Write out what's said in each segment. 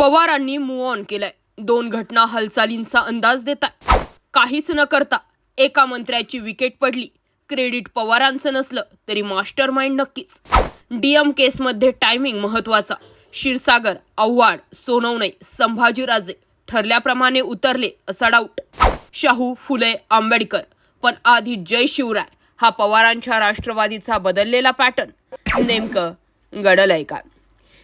पवारांनी move on केलंय. दोन घटना हालचालींचा अंदाज देतात काहीच न करता एका मंत्र्याची विकेट पडली. क्रेडिट पवारांचं नसलं तरी मास्टर माइंड नक्कीच डीएम केसमध्ये टायमिंग महत्त्वाचा. क्षीरसागर आव्हाड सोनवणे संभाजीराजे ठरल्याप्रमाणे उतरले असा डाऊट शाहू फुले आंबेडकर. पण आधी जय शिवराय. हा पवारांच्या राष्ट्रवादीचा बदललेला पॅटर्न नेमकं घडलंय का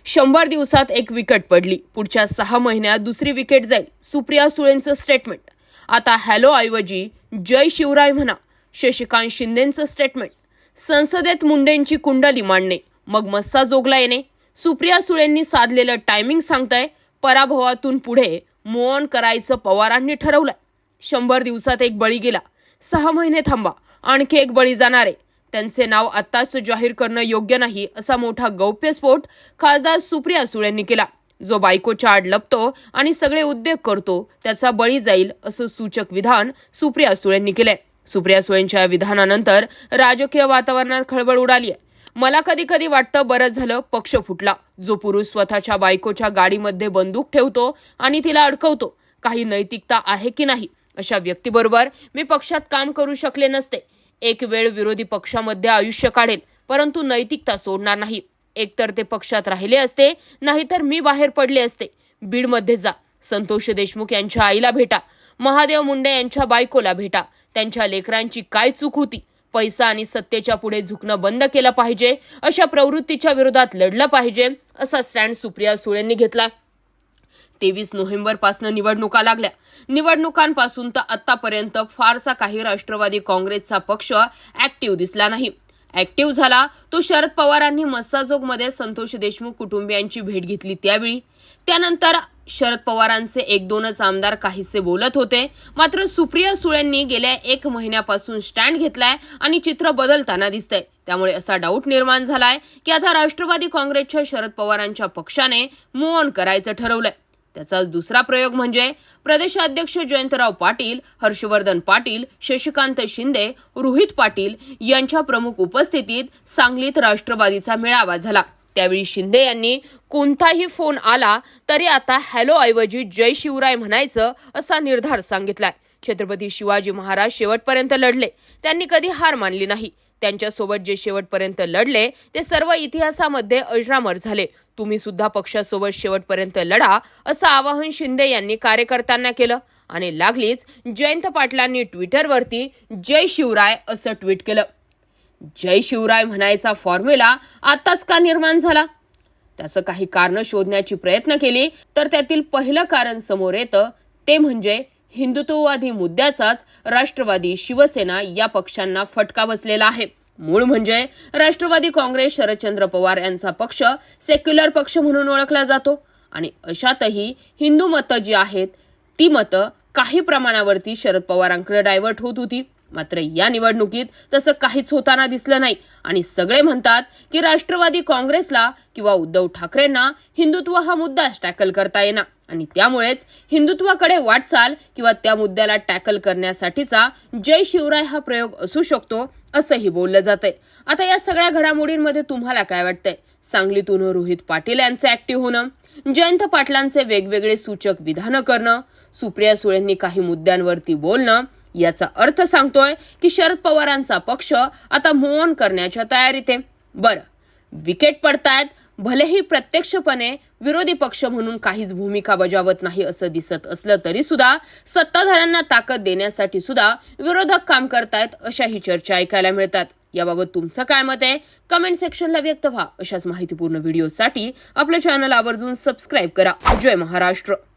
शंभर दिवसात एक विकेट पडली. पुढच्या सहा महिन्यात दुसरी विकेट जाईल सुप्रिया सुळेंचं स्टेटमेंट आता हॅलो ऐवजी जय शिवराय म्हणा शशिकांत शिंदेचं स्टेटमेंट संसदेत मुंडेंची कुंडली मांडणे मग मस्सा जोगला येणे. सुप्रिया सुळेंनी साधलेलं टायमिंग सांगताय पराभवातून पुढे मूव ऑन करायचं पवारांनी ठरवलंय. शंभर दिवसात एक बळी गेला सहा महिने थांबा आणखी एक बळी जाणार. आहे त्यांचे नाव आत्ताच जाहीर करणं योग्य नाही असा मोठा गौप्यस्फोट खासदार सुप्रिया सुळेंनी केला. जो बायकोच्या आड लपतो आणि सगळे उद्योग करतो त्याचा बळी जाईल असं सूचक विधान सुप्रिया सुळेंनी केलंय. सुप्रिया सुळेंच्या या विधानानंतर राजकीय वातावरणात खळबळ उडाली आहे. मला कधी कधी वाटतं बरं झालं पक्ष फुटला. जो पुरुष स्वतःच्या बायकोच्या गाडीमध्ये बंदूक ठेवतो आणि तिला अडकवतो. काही नैतिकता आहे की नाही अशा व्यक्तीबरोबर मी पक्षात काम करू शकले नसते. एक वेळ विरोधी पक्षामध्ये आयुष्य काढेल परंतु नैतिकता सोडणार नाही. एकतर ते पक्षात राहिले असते नाहीतर मी बाहेर पडले असते. बीडमध्ये जा. संतोष देशमुख यांच्या आईला भेटा. महादेव मुंडे यांच्या बायकोला भेटा. त्यांच्या लेकरांची काय चूक होती? पैसा आणि सत्तेच्या पुढे झुकणं बंद केलं पाहिजे अशा प्रवृत्तीच्या विरोधात लढलं पाहिजे असा स्टँड सुप्रिया सुळेंनी घेतला. तेवीस नोव्हेंबरपासून निवडणुका लागल्या. निवडणुकांपासून तर आतापर्यंत फारसा काही राष्ट्रवादी काँग्रेसचा पक्ष ऍक्टिव्ह दिसला नाही. ऍक्टिव्ह झाला तो शरद पवारांनी मस्साजोगमध्ये संतोष देशमुख कुटुंबियांची भेट घेतली त्यावेळी. त्यानंतर शरद पवारांचे एक दोनच आमदार काहीसे बोलत होते. मात्र सुप्रिया सुळेंनी गेल्या एक महिन्यापासून स्टँड घेतलाय आणि चित्र बदलताना दिसतंय. त्यामुळे असा डाऊट निर्माण झालाय की आता राष्ट्रवादी काँग्रेसच्या शरद पवारांच्या पक्षाने मूव ऑन करायचं ठरवलंय. त्याचा दुसरा प्रयोग म्हणजे प्रदेशाध्यक्ष जयंतराव पाटील हर्षवर्धन पाटील शशिकांत शिंदे रोहित पाटील यांच्या प्रमुख उपस्थितीत सांगलीत राष्ट्रवादीचा मेळावा झाला. त्यावेळी शिंदे यांनी कोणताही फोन आला तरी आता हॅलो ऐवजी जय शिवराय म्हणायचं असा निर्धार सांगितलाय. छत्रपती शिवाजी महाराज शेवटपर्यंत लढले. त्यांनी कधी हार मानली नाही. त्यांच्यासोबत जे शेवटपर्यंत लढले ते सर्व इतिहासामध्ये अजरामर झाले. तुम्ही सुद्धा पक्षासोबत शेवटपर्यंत लढा असं आवाहन शिंदे यांनी कार्यकर्त्यांना केलं. आणि लागलीच जयंत पाटलांनी ट्विटरवरती जय शिवराय असं ट्विट केलं. जय शिवराय म्हणायचा फॉर्म्युला आताच का निर्माण झाला? त्याचं काही कारण शोधण्याची प्रयत्न केली तर त्यातील पहिलं कारण समोर येतं ते म्हणजे हिंदुत्ववादी मुद्द्याचाच राष्ट्रवादी शिवसेना या पक्षांना फटका बसलेला आहे. मूळ म्हणजे राष्ट्रवादी काँग्रेस शरदचंद्र पवार यांचा पक्ष सेक्युलर पक्ष म्हणून ओळखला जातो. आणि अशातही हिंदू मतं जी आहेत ती मतं काही प्रमाणावरती शरद पवारांकडे डायव्हर्ट होत होती. मात्र या निवडणुकीत तसं काहीच होताना दिसलं नाही. आणि सगळे म्हणतात की राष्ट्रवादी काँग्रेसला किंवा उद्धव ठाकरेंना हिंदुत्व हा मुद्दाच टॅकल करता येणार. आणि त्यामुळेच हिंदुत्वाकडे वाटचाल किंवा त्या मुद्द्याला टॅकल करण्यासाठीचा जय शिवराय हा प्रयोग असू शकतो असंही बोललं जातंय. आता या सगळ्या घडामोडींमध्ये तुम्हाला काय वाटतंय? सांगलीतून रोहित पाटील यांचं ऍक्टिव्ह होणं जयंत पाटलांचे वेगवेगळे सूचक विधानं करणं सुप्रिया सुळेंनी काही मुद्द्यांवरती बोलणं याचा अर्थ सांगतोय की शरद पवारांचा पक्ष आता मूव ऑन करण्याच्या तयारीत आहे. बरं विकेट पडतायत भलेही प्रत्यक्षपणे विरोधी पक्ष म्हणून काहीच भूमिका बजावत नाही असं दिसत असलं तरी सुद्धा सत्ताधाऱ्यांना ताकद देण्यासाठी सुद्धा विरोधक काम करतायत अशाही चर्चा ऐकायला मिळतात. याबाबत तुमचं काय मत आहे? कमेंट सेक्शनला व्यक्त व्हा. अशाच माहितीपूर्ण व्हिडिओसाठी आपल्या चॅनल आवर्जून सबस्क्राईब करा. जय महाराष्ट्र.